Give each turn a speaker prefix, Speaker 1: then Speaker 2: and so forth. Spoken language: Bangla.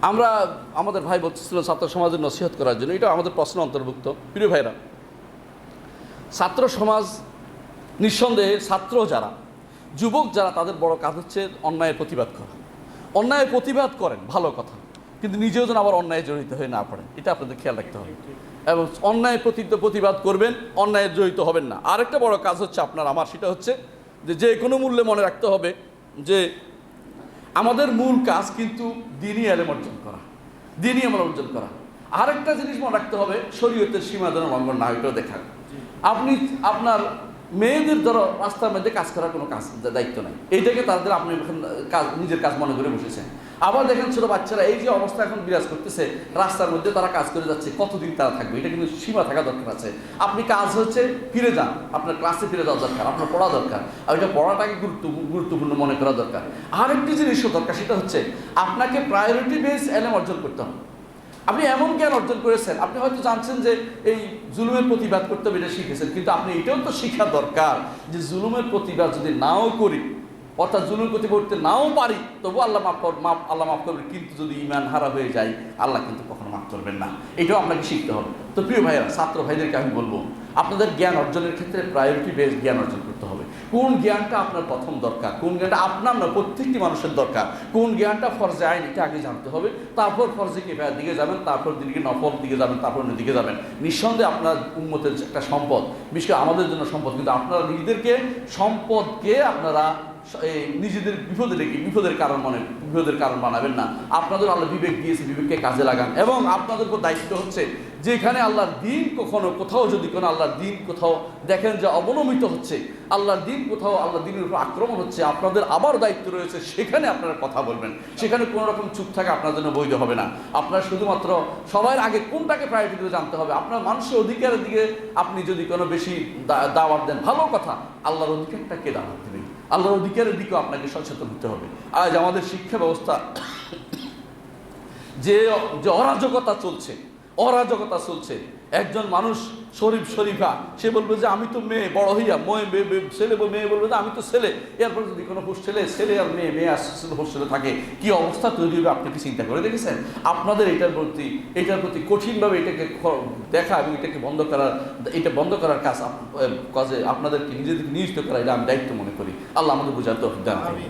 Speaker 1: আমরা আমাদের ভাই বলতেছিলেন ছাত্র সমাজের নসিহত করার জন্য, এটা আমাদের প্রশ্ন অন্তর্ভুক্ত। প্রিয় ভাইরা, ছাত্র সমাজ নিঃসন্দেহে ছাত্র যারা, যুবক যারা তাদের বড় কাজ হচ্ছে অন্যায়ের প্রতিবাদ করা। অন্যায়ের প্রতিবাদ করেন, ভালো কথা, কিন্তু নিজেও যেন আবার অন্যায় জড়িত হয়ে না পড়েন, এটা আপনাদের খেয়াল রাখতে হবে। এবং অন্যায় প্রতি প্রতিবাদ করবেন, অন্যায় জড়িত হবেন না। আরেকটা বড় কাজ হচ্ছে আপনার, আমার, সেটা হচ্ছে যে যে কোনো মূল্যে মনে রাখতে হবে যে আমাদের মূল কাজ কিন্তু দিনই আলেম অর্জন করা, দিনই আমরা অর্জন করা। আরেকটা জিনিস মনে রাখতে হবে, শরীয়তের সীমা যেন লঙ্ঘন না এটাও দেখা আপনি আপনার মেয়েদের ধরো রাস্তার মধ্যে কাজ করার কোনো কাজ, দায়িত্ব নাই। এইটাকে তাদের আপনি কাজ নিজের কাজ মনে করে বসেছেন। আবার দেখেন ছোট বাচ্চারা, এই যে অবস্থা এখন বিরাজ করতেছে, রাস্তার মধ্যে তারা কাজ করে যাচ্ছে, কতদিন তারা থাকবে? এটা কিন্তু সীমা থাকা দরকার আছে। আপনি কাজ হচ্ছে ফিরে যান, আপনার ক্লাসে ফিরে যাওয়া দরকার, আপনার পড়া দরকার, আর এটা পড়াটাকে গুরুত্ব, গুরুত্বপূর্ণ মনে করা দরকার। আরেকটি জিনিসও দরকার, সেটা হচ্ছে আপনাকে প্রায়োরিটি বেস এলেম অর্জন করতে হবে। আপনি এমন জ্ঞান অর্জন করেছেন, আপনি হয়তো জানছেন যে এই জুলুমের প্রতিবাদ করতে হবে, এটা শিখেছেন, কিন্তু আপনি এটাও তো শেখা দরকার যে জুলুমের প্রতিবাদ যদি নাও করি অর্থাৎ জুলুমের প্রতি করতে নাও পারি তবু আল্লাহ মাফ কর, মাফ, আল্লাহ মাফ করবে কিন্তু যদি ইমান হারা হয়ে যায়, আল্লাহ কিন্তু কখনো মাফ করবেন না। এটাও আপনাকে শিখতে হবে। তো প্রিয় ভাইয়েরা, ছাত্র ভাইদেরকে আমি বলব, আপনাদের জ্ঞান অর্জনের ক্ষেত্রে প্রায়োরিটি বেস জ্ঞান অর্জন করতে হবে। কোন জ্ঞানটা আপনার প্রথম দরকার? কোন জ্ঞানটা আপনার না, প্রত্যেকটি মানুষের দরকার? কোন জ্ঞানটা ফরজে আইন, এটা আগে জানতে হবে। তারপর ফরজে কিফায়ার দিকে যাবেন, তারপর দিকে নফল দিকে যাবেন, তারপর দিকে যাবেন। নিঃসন্দেহে আপনার উন্মতের একটা সম্পদ, বিশেষ আমাদের জন্য সম্পদ, কিন্তু আপনারা নিজেদেরকে সম্পদকে আপনারা নিজেদের বিপদে রেখে বিপদের কারণ মনে বিপদের কারণ বানাবেন না। আপনাদের আল্লাহ বিবেক দিয়েছে, বিবেককে কাজে লাগান। এবং আপনাদের উপর দায়িত্ব হচ্ছে, যেখানে আল্লাহর দিন কখনো কোথাও যদি কোনো আল্লাহর দিন কোথাও দেখেন যে অবনমিত হচ্ছে, আল্লাহর দিন কোথাও আল্লাহ দিনের উপর আক্রমণ হচ্ছে, আপনাদের আবার দায়িত্ব রয়েছে, সেখানে আপনারা কথা বলবেন। সেখানে কোনো রকম চুপ থাকা আপনার জন্য বৈধ হবে না। আপনার শুধুমাত্র সবার আগে কোনটাকে প্রায়োরিটি করে জানতে হবে? আপনার মানুষের অধিকারের দিকে আপনি যদি কোনো বেশি দাওয়াত দেন, ভালো কথা। আল্লাহর অধিকারটা কে দাওয়াত দেবে? আল্লাহর অধিকারের দিকেও আপনাকে সচেতন হতে হবে। আজ আমাদের শিক্ষা ব্যবস্থা যে যে অরাজকতা চলছে অরাজকতা চলছে। একজন মানুষ শরীফ শরীফা, সে বলবে যে, আমি তো মেয়ে, বড় হইয়া মেয়ে ছেলে মেয়ে বলবে যে, আমি তো ছেলে। এরপর যদি কোনো হোস্টেলে ছেলে আর মেয়ে মেয়ে আসলে হোস্টেলে থাকে, কি অবস্থা তৈরি হবে আপনি কি চিন্তা করে দেখেছেন? আপনাদের এটার প্রতি এটার প্রতি কঠিনভাবে এটাকে দেখা এবং এটাকে বন্ধ করার, এটা বন্ধ করার কাজ কাজে আপনাদেরকে নিজেদেরকে নিয়োজিত করা, এটা আমি দায়িত্ব মনে করি। আল্লাহ আমাদের বোঝাতে দান করুন।